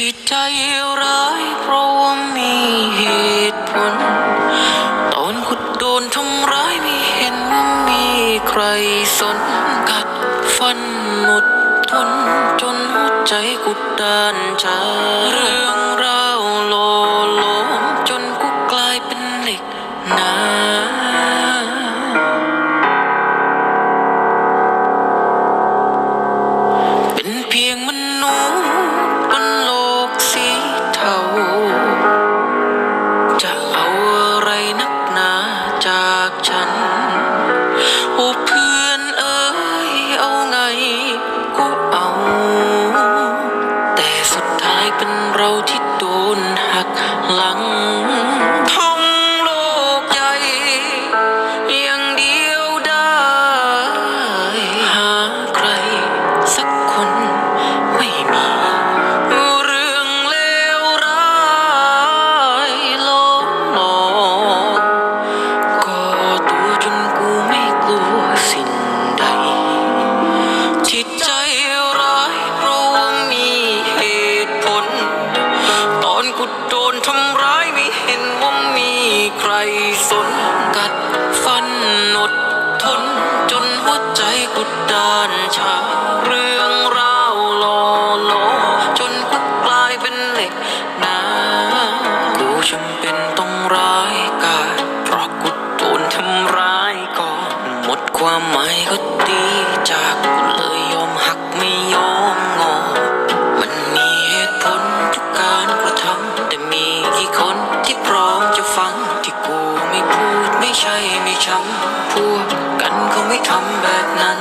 ที่ใจร้ายเพราะว่ามีเหตุผล ตอนคุณโดนทำร้ายไม่เห็นว่ามีใครสนกัดฟันหมดทนจนหัวใจกุดดานชา ฝนกัดฟันอดทน จนหัวใจกุดดานชาเรื่องราวหล่อหลอมจนกูกลายเป็นเหล็กหนากูจำเป็นต้องร้ายกาจเพราะกูโดนทำร้ายก่อน หมดความหมายก็ดี ช้ำพวกกันคงไม่ทำแบบนั้น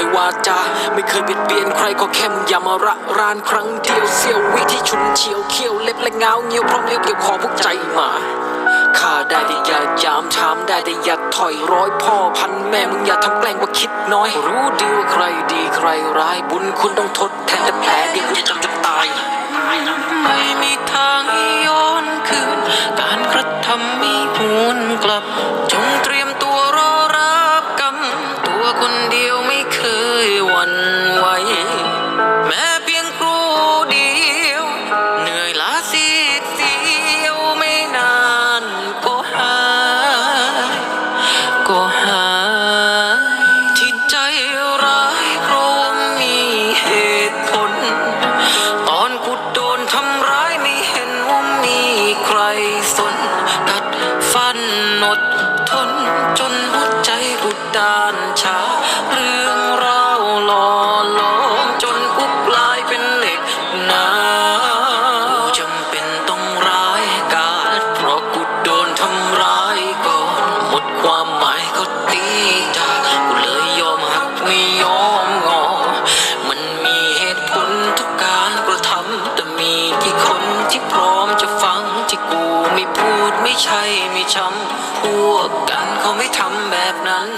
อ่ยวาจา ไม่เคยเบียดเบียนใครก็แค่มึงอย่ามาระรานครั้งเดียวเสี้ยววิที่ชุนเฉียวเขี้ยวเล็บและเงาเงี้ยวพร้อมเลี้ยวเกี่ยวคอพวกใจหมาข้าได้แต่อย่ายามถามได้แต่อย่าถอยร้อยพ่อพันแม่มึงอย่าทำแกล้งว่าคิดน้อย รู้ดีว่าใครดีใครร้ายบุญคุณต้องทดแทนแต่แผลเดียวกูจะจำจนตาย จนหัวใจกูด้ ไม่ใช่ไม่ช้ำพวกกันเขาไม่ทำแบบนั้น